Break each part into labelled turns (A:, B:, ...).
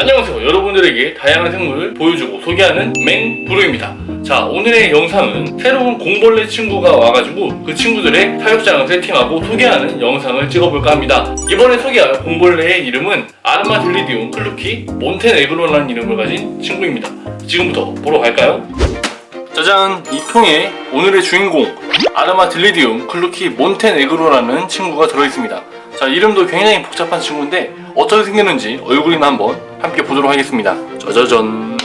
A: 안녕하세요. 여러분들에게 다양한 생물을 보여주고 소개하는 맹브루입니다. 자, 오늘의 영상은 새로운 공벌레 친구가 와가지고 그 친구들의 사육장을 세팅하고 소개하는 영상을 찍어볼까 합니다. 이번에 소개할 공벌레의 이름은 아르마딜리디움 클루키 몬테네그로라는 이름을 가진 친구입니다. 지금부터 보러 갈까요? 짜잔! 이 통에 오늘의 주인공 아르마딜리디움 클루키 몬테네그로라는 친구가 들어있습니다. 자, 이름도 굉장히 복잡한 친구인데 어떻게 생겼는지 얼굴이나 한번 함께 보도록 하겠습니다. 짜자잔.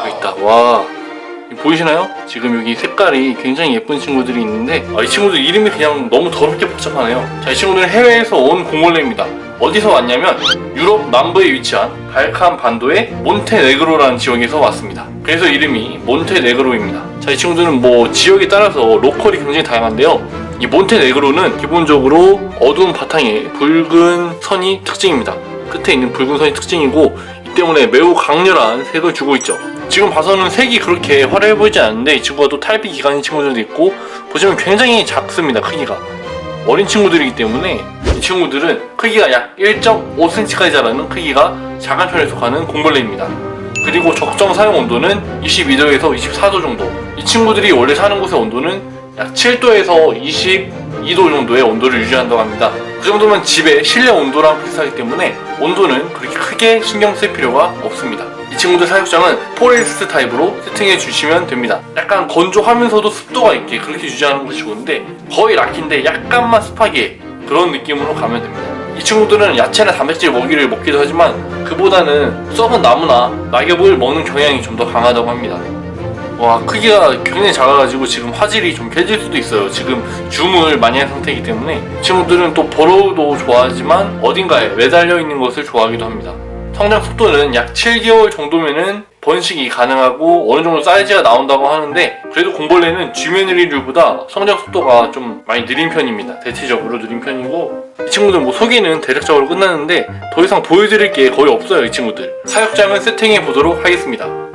A: 여기 있다. 와. 보이시나요? 지금 여기 색깔이 굉장히 예쁜 친구들이 있는데 아, 이 친구들 이름이 그냥 너무 더럽게 복잡하네요. 자, 이 친구들은 해외에서 온 공벌레입니다. 어디서 왔냐면 유럽 남부에 위치한 발칸 반도의 몬테네그로라는 지역에서 왔습니다. 그래서 이름이 몬테네그로입니다. 자, 이 친구들은 뭐 지역에 따라서 로컬이 굉장히 다양한데요. 이 몬테네그로는 기본적으로 어두운 바탕에 붉은 선이 특징입니다. 끝에 있는 붉은 선이 특징이고 이 때문에 매우 강렬한 색을 주고 있죠. 지금 봐서는 색이 그렇게 화려해 보이지 않는데 이 친구가 또 탈피 기간인 친구들도 있고 보시면 굉장히 작습니다. 크기가. 어린 친구들이기 때문에 이 친구들은 크기가 약 1.5cm까지 자라는 크기가 작은 편에 속하는 공벌레입니다. 그리고 적정 사용 온도는 22도에서 24도 정도. 이 친구들이 원래 사는 곳의 온도는 약 7도에서 22도 정도의 온도를 유지한다고 합니다. 그 정도면 집의 실내 온도랑 비슷하기 때문에 온도는 그렇게 크게 신경 쓸 필요가 없습니다. 이 친구들 사육장은 포레스트 타입으로 세팅해 주시면 됩니다. 약간 건조하면서도 습도가 있게 그렇게 유지하는 것이 좋은데 거의 락인데 약간만 습하게 그런 느낌으로 가면 됩니다. 이 친구들은 야채나 단백질 먹이를 먹기도 하지만 그보다는 썩은 나무나 낙엽을 먹는 경향이 좀 더 강하다고 합니다. 와 크기가 굉장히 작아가지고 지금 화질이 좀 깨질 수도 있어요. 지금 줌을 많이 한 상태이기 때문에. 이 친구들은 또 버로우도 좋아하지만 어딘가에 매달려 있는 것을 좋아하기도 합니다. 성장 속도는 약 7개월 정도면은 번식이 가능하고 어느 정도 사이즈가 나온다고 하는데 그래도 공벌레는 쥐메느리류보다 성장 속도가 좀 많이 느린 편입니다. 대체적으로 느린 편이고. 이 친구들 뭐 소개는 대략적으로 끝났는데 더 이상 보여드릴 게 거의 없어요 이 친구들. 사육장을 세팅해 보도록 하겠습니다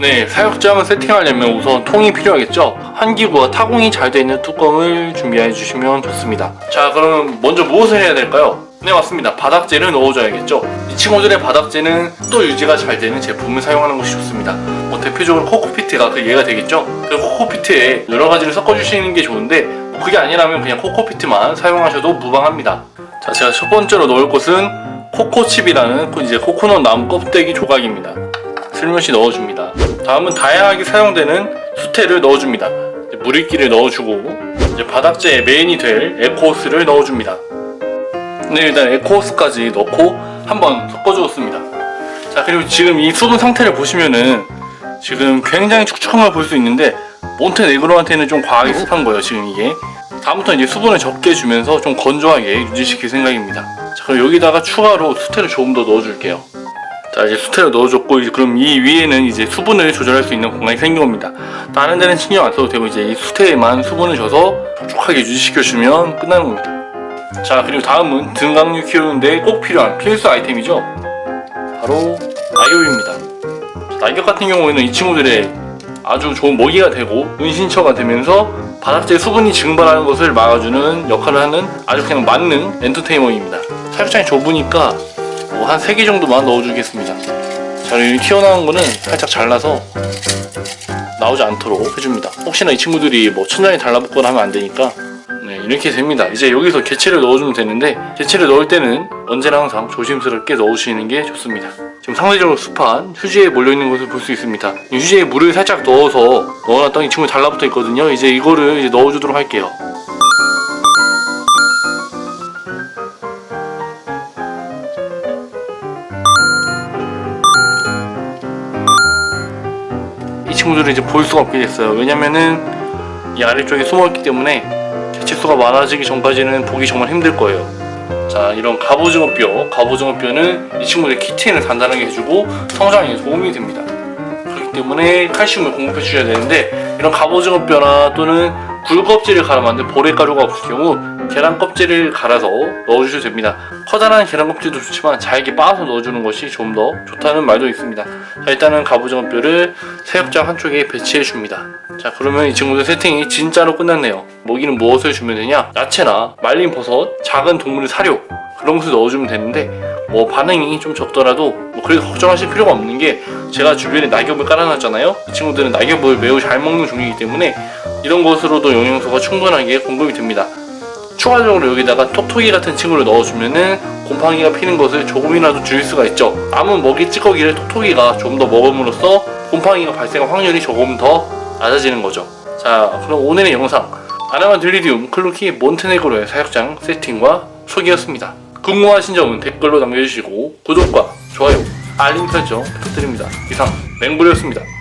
A: 네, 사육장을 세팅하려면 우선 통이 필요하겠죠? 환기구와 타공이 잘 되어 있는 뚜껑을 준비해 주시면 좋습니다. 자, 그럼 먼저 무엇을 해야 될까요? 네, 맞습니다. 바닥재를 넣어줘야겠죠? 이 친구들의 바닥재는 또 유지가 잘 되는 제품을 사용하는 것이 좋습니다. 뭐 대표적으로 코코피트가 그 예가 되겠죠? 그 코코피트에 여러 가지를 섞어주시는 게 좋은데 뭐 그게 아니라면 그냥 코코피트만 사용하셔도 무방합니다. 자, 제가 첫 번째로 넣을 것은 코코칩이라는 이제 코코넛 나무 껍데기 조각입니다. 슬며시 넣어줍니다. 다음은 다양하게 사용되는 수태를 넣어줍니다. 이제 물이끼를 넣어주고 이제 바닥재의 메인이 될 에코호스를 넣어줍니다. 네, 일단 에코호스까지 넣고 한번 섞어주었습니다. 자, 그리고 지금 이 수분 상태를 보시면은 지금 굉장히 축축한 걸 볼 수 있는데 몬테네그로한테는 좀 과하게 습한 거예요, 지금 이게. 다음부터 이제 수분을 적게 주면서 좀 건조하게 유지시킬 생각입니다. 자, 그럼 여기다가 추가로 수태를 조금 더 넣어줄게요. 자 이제 수태를 넣어줬고 이제 그럼 이 위에는 이제 수분을 조절할 수 있는 공간이 생긴 겁니다. 다른 데는 신경 안 써도 되고 이제 이 수태에만 수분을 줘서 촉촉하게 유지시켜주면 끝나는 겁니다. 자 그리고 다음은 등강류 키우는데 꼭 필요한 필수 아이템이죠. 바로 낙엽입니다. 자, 낙엽 같은 경우에는 이 친구들의 아주 좋은 먹이가 되고 은신처가 되면서 바닥재 수분이 증발하는 것을 막아주는 역할을 하는 아주 그냥 만능 엔터테이너입니다. 사육장이 좁으니까 뭐 한 3개 정도만 넣어주겠습니다. 자, 여기 튀어나온 거는 살짝 잘라서 나오지 않도록 해줍니다. 혹시나 이 친구들이 뭐 천장에 달라붙거나 하면 안 되니까 네, 이렇게 됩니다. 이제 여기서 개체를 넣어주면 되는데 개체를 넣을 때는 언제나 항상 조심스럽게 넣으시는 게 좋습니다. 지금 상대적으로 습한 휴지에 몰려있는 것을 볼 수 있습니다. 이 휴지에 물을 살짝 넣어서 넣어놨더니 이 친구 달라붙어 있거든요. 이제 이거를 이제 넣어주도록 할게요. 친구들을 이제 볼 수가 없게 됐어요. 왜냐면은 이 아래쪽에 숨어있기 때문에 개체수가 많아지기 전까지는 보기 정말 힘들 거예요. 자, 이런 갑오징어뼈, 갑오징어뼈는 이 친구들의 키팅을 단단하게 해주고 성장에 도움이 됩니다. 그렇기 때문에 칼슘을 공급해 주셔야 되는데 이런 갑오징어뼈나 또는 굴 껍질을 갈아 만든 보레 가루가 없을 경우 계란 껍질을 갈아서 넣어주셔도 됩니다. 커다란 계란 껍질도 좋지만 잘게 빻아서 넣어주는 것이 좀 더 좋다는 말도 있습니다. 자, 일단은 갑오징어뼈를 사육장 한쪽에 배치해 줍니다. 자 그러면 이 친구들 세팅이 진짜로 끝났네요. 먹이는 무엇을 주면 되냐? 야채나 말린 버섯, 작은 동물의 사료 그런 것을 넣어주면 되는데 뭐 반응이 좀 적더라도 뭐 그래도 걱정하실 필요가 없는 게 제가 주변에 낙엽을 깔아놨잖아요. 이 친구들은 낙엽을 매우 잘 먹는 종이기 때문에 이런 것으로도 영양소가 충분하게 공급이 됩니다. 추가적으로 여기다가 톡톡이 같은 친구를 넣어주면은 곰팡이가 피는 것을 조금이라도 줄일 수가 있죠. 남은 먹이 찌꺼기를 톡톡이가 좀 더 먹음으로써 곰팡이가 발생할 확률이 조금 더 낮아지는 거죠. 자, 그럼 오늘의 영상 아나만 들리디움 클루키 몬테네그로의 사육장 세팅과 소개였습니다. 궁금하신 점은 댓글로 남겨주시고 구독과 좋아요, 알림 설정 부탁드립니다. 이상 맹불이었습니다.